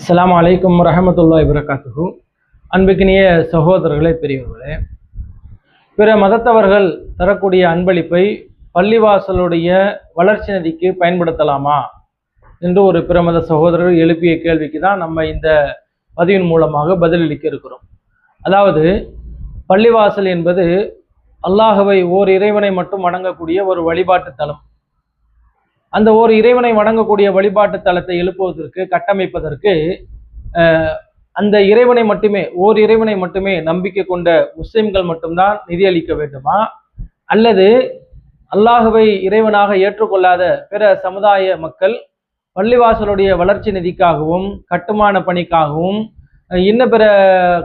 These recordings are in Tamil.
அஸ்லாம் அலைக்கும் வரஹமத்துல்லாஹி வரகாத்துஹு அன்புக்கினிய சகோதரர்களே பெரியவர்களே பிற மதத்தவர்கள் தரக்கூடிய அன்பளிப்பை பள்ளிவாசலுடைய வளர்ச்சி நிதிக்கு பயன்படுத்தலாமா என்று ஒரு பிற மத சகோதரர் எழுப்பிய கேள்விக்கு தான் நம்ம இந்த பதிவின் மூலமாக பதிலளிக்க இருக்கிறோம். அதாவது பள்ளிவாசல் என்பது அல்லாஹவை ஓர் இறைவனை மட்டும் வணங்கக்கூடிய ஒரு வழிபாட்டு தலம். அந்த ஒரு இறைவனை வணங்கக்கூடிய வழிபாட்டு தலத்தை எழுப்புவதற்கு கட்டமைப்பதற்கு அந்த இறைவனை மட்டுமே ஓர் இறைவனை மட்டுமே நம்பிக்கை கொண்ட முஸ்லிம்கள் மட்டும்தான் நிதியளிக்க வேண்டுமா? அல்லது அல்லாஹுவை இறைவனாக ஏற்றுக்கொள்ளாத பிற சமுதாய மக்கள் பள்ளிவாசலுடைய வளர்ச்சி நிதிக்காகவும் கட்டுமான பணிக்காகவும் இன்ன பிற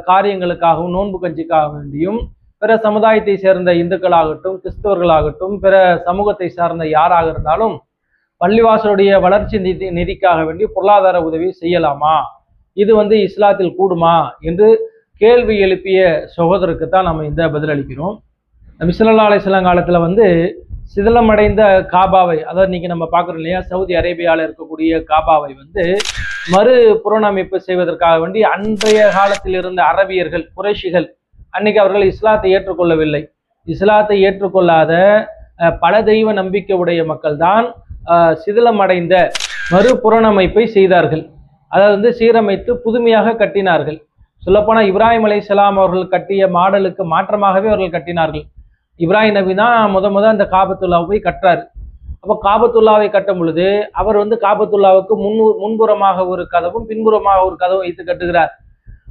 காரியங்களுக்காகவும் நோன்பு கஞ்சிக்காக வேண்டியும் பிற சமுதாயத்தை சேர்ந்த இந்துக்களாகட்டும் கிறிஸ்தவர்களாகட்டும் பிற சமூகத்தை சார்ந்த யாராக இருந்தாலும் பள்ளிவாசலுடைய வளர்ச்சி நிதி நிதிக்காக வேண்டி பொருளாதார உதவி செய்யலாமா? இது வந்து இஸ்லாத்தில் கூடுமா? என்று கேள்வி எழுப்பிய சகோதரருக்கு தான் நம்ம இந்த பதிலளிக்கிறோம் மிஸ்லல்லா அலிஸ்லாம் காலத்தில் வந்து சிதிலமடைந்த காபாவை அதாவது இன்னைக்கு நம்ம பார்க்குறோம் இல்லையா சவுதி அரேபியாவில் இருக்கக்கூடிய காபாவை வந்து மறு புறணமைப்பு செய்வதற்காக வேண்டி அன்றைய காலத்தில் இருந்த அரபியர்கள் குறைஷிகள் அன்னைக்கு அவர்கள் இஸ்லாத்தை ஏற்றுக்கொள்ளவில்லை. இஸ்லாத்தை ஏற்றுக்கொள்ளாத பல தெய்வ நம்பிக்கை உடைய மக்கள் தான் சிதிலமடைந்த மறுபுறணமைப்பை செய்தார்கள். அதை வந்து சீரமைத்து புதுமையாக கட்டினார்கள். சொல்லப்போனால் இப்ராஹிம் அலைஹிஸ்ஸலாம் அவர்கள் கட்டிய மாடலுக்கு மாற்றமாகவே அவர்கள் கட்டினார்கள். இப்ராஹிம் நபி தான் முத முத அந்த காபத்துல்லாவை போய் கட்டுறாரு. அப்போ காபத்துல்லாவை கட்டும் பொழுது அவர் வந்து காபத்துல்லாவுக்கு முன்னு முன்புறமாக ஒரு கதவும் பின்புறமாக ஒரு கதவும் வைத்து கட்டுகிறார்.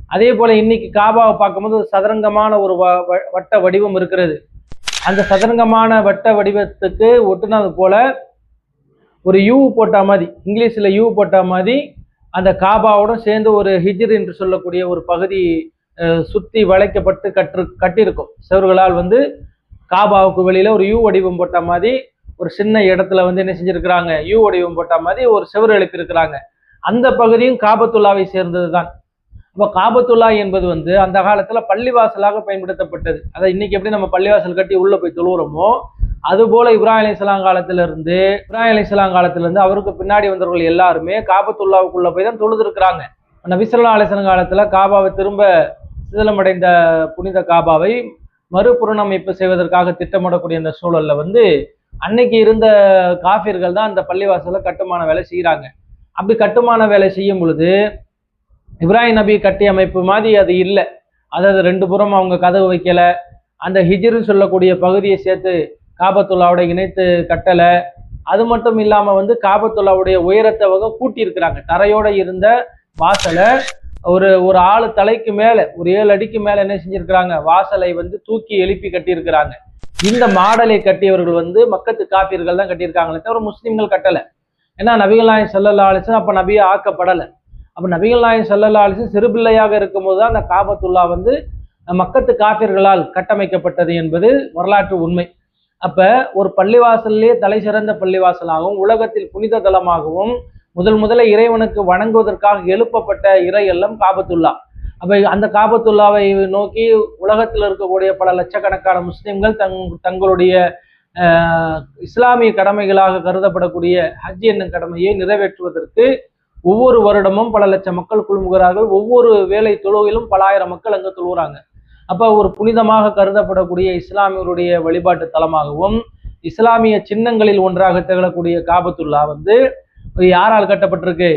அதே போல இன்னைக்கு காபாவை பார்க்கும்போது ஒரு சதுரங்கமான ஒரு வ- வ- வட்ட வடிவம் இருக்கிறது. அந்த சதுரங்கமான வட்ட வடிவத்துக்கு ஒட்டுனது போல ஒரு யூ போட்டால் மாதிரி இங்கிலீஷில் யூ போட்டால் மாதிரி அந்த காபாவோட சேர்ந்து ஒரு ஹிஜ்ர் என்று சொல்லக்கூடிய ஒரு பகுதி சுற்றி வளைக்கப்பட்டு கற்று கட்டியிருக்கும். செவர்களால் வந்து காபாவுக்கு வெளியில் ஒரு யூ வடிவம் போட்ட மாதிரி ஒரு சின்ன இடத்துல வந்து என்ன செஞ்சுருக்கிறாங்க யூ வடிவம் போட்ட மாதிரி ஒரு செவர் எழுப்பியிருக்கிறாங்க. அந்த பகுதியும் காபத்துல்லாவை சேர்ந்தது தான் இப்போ காபத்துல்லா என்பது வந்து அந்த காலத்தில் பள்ளிவாசலாக பயன்படுத்தப்பட்டது. அதை இன்னைக்கு எப்படி நம்ம பள்ளிவாசல் கட்டி உள்ளே போய் தொழுகிறோமோ அதுபோல இப்ராஹிம் அலிஸ்லாம் காலத்திலிருந்து இப்ராஹிம் அலிஸ்லாம் காலத்திலிருந்து அவருக்கு பின்னாடி வந்தவர்கள் எல்லாருமே காபத்துல்லாவுக்குள்ள போய் தான் தொழுதுருக்கிறாங்க. நபிசல்லா அலிஸ்லாம் காலத்துல காபாவை திரும்ப சிதிலமடைந்த புனித காபாவை மறுபுறணமைப்பு செய்வதற்காக திட்டமிடக்கூடிய அந்த சூழல்ல வந்து அன்னைக்கு இருந்த காஃபிர்கள் தான் அந்த பள்ளிவாசல கட்டுமான வேலை செய்கிறாங்க அப்படி கட்டுமான வேலை செய்யும் பொழுது இப்ராஹிம் நபி கட்டி அமைப்பு மாதிரி அது இல்லை. அதாவது ரெண்டு புறம் அவங்க கதவு வைக்கலை. அந்த ஹிஜிர்னு சொல்லக்கூடிய பகுதியை சேர்த்து காபத்துல்லாவோட இணைத்து கட்டலை. அது மட்டும் இல்லாமல் வந்து காபத்துல்லாவுடைய உயரத்தை அவங்க கூட்டியிருக்கிறாங்க. தரையோட இருந்த வாசலை ஒரு ஒரு ஆளு தலைக்கு மேலே ஒரு ஏழு அடிக்கு மேலே என்ன செஞ்சிருக்கிறாங்க? வாசலை வந்து தூக்கி எழுப்பி கட்டியிருக்கிறாங்க. இந்த மாடலை கட்டியவர்கள் வந்து மக்கத்து காப்பீர்கள் தான் கட்டியிருக்காங்களே தவிர முஸ்லீம்கள் கட்டலை. ஏன்னா நபிகள் நாயகம் ஸல்லல்லாஹு அலிசன் அப்போ நபியை ஆக்கப்படலை. அப்போ நபிகள் நாயகம் ஸல்லல்லாஹு அலிசன் சிறுபிள்ளையாக இருக்கும்போது தான் அந்த காபத்துல்லா வந்து மக்கத்து காப்பியர்களால் கட்டமைக்கப்பட்டது என்பது வரலாற்று உண்மை. அப்போ ஒரு பள்ளிவாசல்லே தலை சிறந்த பள்ளிவாசலாகவும் உலகத்தில் புனித தலமாகவும் முதல் முதல்ல இறைவனுக்கு வணங்குவதற்காக எழுப்பப்பட்ட இறை இல்லம் காபத்துல்லா. அந்த காபத்துல்லாவை நோக்கி உலகத்தில் இருக்கக்கூடிய பல லட்சக்கணக்கான முஸ்லிம்கள் தங் தங்களுடைய இஸ்லாமிய கடமைகளாக கருதப்படக்கூடிய ஹஜ் என்னும் கடமையை நிறைவேற்றுவதற்கு ஒவ்வொரு வருடமும் பல லட்சம் மக்கள் குழுமுகிறார்கள். ஒவ்வொரு வேலை தொழுவிலும் பல ஆயிரம் மக்கள் அங்கு தொழுகிறாங்க அப்ப ஒரு புனிதமாக கருதப்படக்கூடிய இஸ்லாமியருடைய வழிபாட்டு தலமாகவும் இஸ்லாமிய சின்னங்களில் ஒன்றாக திகழக்கூடிய காபத்துல்லா வந்து யாரால் கட்டப்பட்டிருக்கு?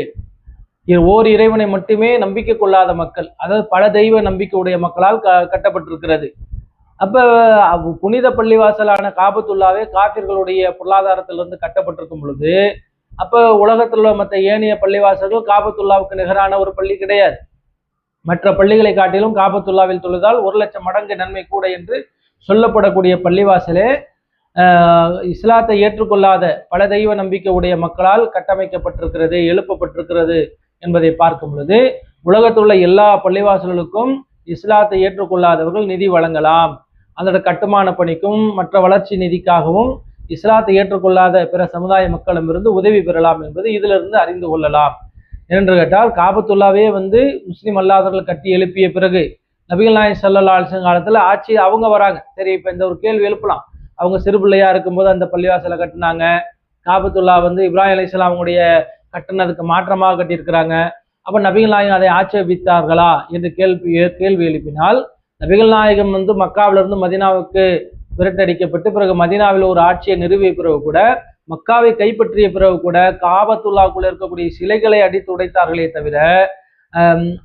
ஓர் இறைவனை மட்டுமே நம்பிக்கை கொள்ளாத மக்கள் அதாவது பல தெய்வ நம்பிக்கையுடைய மக்களால் க கட்டப்பட்டிருக்கிறது. அப்ப புனித பள்ளிவாசலான காபத்துல்லாவே காபிர்களுடைய பொருளாதாரத்திலிருந்து கட்டப்பட்டிருக்கும் பொழுது அப்போ உலகத்தில் உள்ள மற்ற ஏனைய பள்ளிவாசல்கள் காபத்துல்லாவுக்கு நிகரான ஒரு பள்ளி கிடையாது. மற்ற பள்ளிகளை காட்டிலும் காபத்துல்லாவில் தொழுதால் ஒரு லட்சம் மடங்கு நன்மை கூட என்று சொல்லப்படக்கூடிய பள்ளிவாசலே இஸ்லாத்தை ஏற்றுக்கொள்ளாத பல தெய்வ நம்பிக்கை உடைய மக்களால் கட்டமைக்கப்பட்டிருக்கிறது எழுப்பப்பட்டிருக்கிறது என்பதை பார்க்கும் பொழுது உலகத்தில் உள்ள எல்லா பள்ளிவாசல்களுக்கும் இஸ்லாத்தை ஏற்றுக்கொள்ளாதவர்கள் நிதி வழங்கலாம். அதோட கட்டுமான பணிக்கும் மற்ற வளர்ச்சி நிதிக்காகவும் இஸ்லாத்தை ஏற்றுக்கொள்ளாத பிற சமுதாய மக்களிடமிருந்து உதவி பெறலாம் என்பது இதிலிருந்து அறிந்து கொள்ளலாம். என்று கேட்டால் காபத்துல்லாவே வந்து முஸ்லீம் அல்லாதவர்கள் கட்டி எழுப்பிய பிறகு நபிகள் நாயகம் ஸல்லல்லாஹு அலிசன் காலத்தில் ஆட்சி அவங்க வராங்க. சரி இப்போ இந்த ஒரு கேள்வி எழுப்பலாம். அவங்க சிறு பிள்ளையா இருக்கும்போது அந்த பள்ளிவாசலை கட்டினாங்க. காபத்துல்லா வந்து இப்ராஹிம் அலிஸ்லாம் அவங்களுடைய கட்டினதுக்கு மாற்றமாக கட்டியிருக்கிறாங்க. அப்போ நபிகள் நாயகம் அதை ஆட்சேபித்தார்களா என்று கேள்வி கேள்வி எழுப்பினால் நபிகள் நாயகம் வந்து மக்காவிலிருந்து மதினாவுக்கு விரட்டடிக்கப்பட்டு பிறகு மதினாவில் ஒரு ஆட்சியை நிறுவிய பிறகு கூட மக்காவை கைப்பற்றிய பிறகு கூட காபத்துல்லாக்குள்ள இருக்கக்கூடிய சிலைகளை அடித்து உடைத்தார்களே தவிர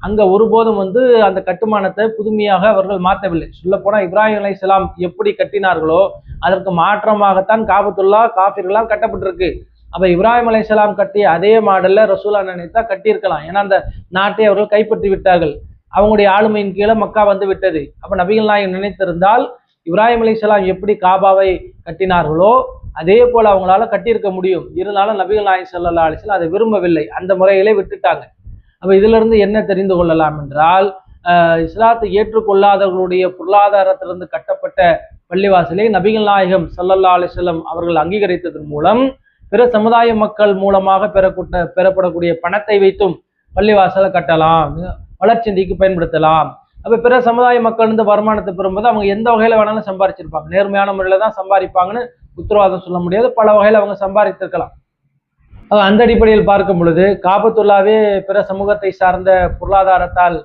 அங்க ஒருபோதும் வந்து அந்த கட்டுமானத்தை புதுமையாக அவர்கள் மாற்றவில்லை. சொல்ல போனா இப்ராஹிம் இஸ்லாம் எப்படி கட்டினார்களோ அதற்கு மாற்றமாகத்தான் காபத்துல்லா காஃபிர்களால் கட்டப்பட்டிருக்கு. அப்ப இப்ராஹிம் அலைஹிஸ்ஸலாம் கட்டிய அதே மாடல்ல ரசூலா நினைத்தா கட்டியிருக்கலாம். ஏன்னா அந்த நாட்டை அவர்கள் கைப்பற்றி விட்டார்கள். அவங்களுடைய ஆளுமையின் கீழே மக்கா வந்து விட்டது. அப்ப நபிகள் நாயகம் நினைத்திருந்தால் இப்ராஹிம் அலைஹிஸ்ஸலாம் எப்படி காபாவை கட்டினார்களோ அதே போல அவங்களால கட்டியிருக்க முடியும். இருந்தாலும் நபிகள் நாயகம் ஸல்லல்லாஹு அலைஹி அதை விரும்பவில்லை. அந்த முறையிலே விட்டுட்டாங்க. அப்போ இதுல இருந்து என்ன தெரிந்து கொள்ளலாம் என்றால் இஸ்லாத்தை ஏற்றுக்கொள்ளாதவர்களுடைய பொருளாதாரத்திலிருந்து கட்டப்பட்ட பள்ளிவாசலை நபிகள் நாயகம் சல்லல்லா அலைஹி அவர்கள் அங்கீகரித்ததன் மூலம் பிற சமுதாய மக்கள் மூலமாக பெறக்கூட்ட பெறப்படக்கூடிய பணத்தை வைத்தும் பள்ளிவாசலை கட்டலாம். வளர்ச்சிந்திக்கு பயன்படுத்தலாம். அப்போ பிற சமுதாய மக்கள் இருந்து வருமானத்தை பெறும்போது அவங்க எந்த வகையில் வேணாலும் சம்பாரிச்சிருப்பாங்க. நேர்மையான முறையில் தான் சம்பாதிப்பாங்கன்னு உத்தரவாதம் சொல்ல முடியாது. பல வகையில் அவங்க சம்பாதித்திருக்கலாம். அந்த அடிப்படையில் பார்க்கும் பொழுது காபத்துல்லாவே பிற சமூகத்தை சார்ந்த பொருளாதாரத்தால்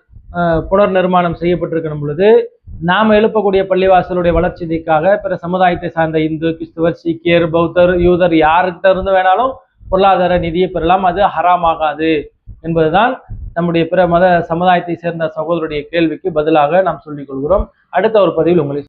புனர் நிர்மாணம் செய்யப்பட்டிருக்கும் பொழுது நாம் எழுப்பக்கூடிய பள்ளிவாசலுடைய வளர்ச்சிக்காக பிற சமுதாயத்தை சார்ந்த இந்து கிறிஸ்துவர் சீக்கியர் பௌத்தர் யூதர் யார்கிட்ட இருந்து வேணாலும் பொருளாதார நிதியை பெறலாம். அது ஹராமாகாது என்பதுதான் நம்முடைய பிற மத சமுதாயத்தை சேர்ந்த சகோதரருடைய கேள்விக்கு பதிலாக நாம் சொல்லிக் கொள்கிறோம். அடுத்த ஒரு பதிவில் உங்களை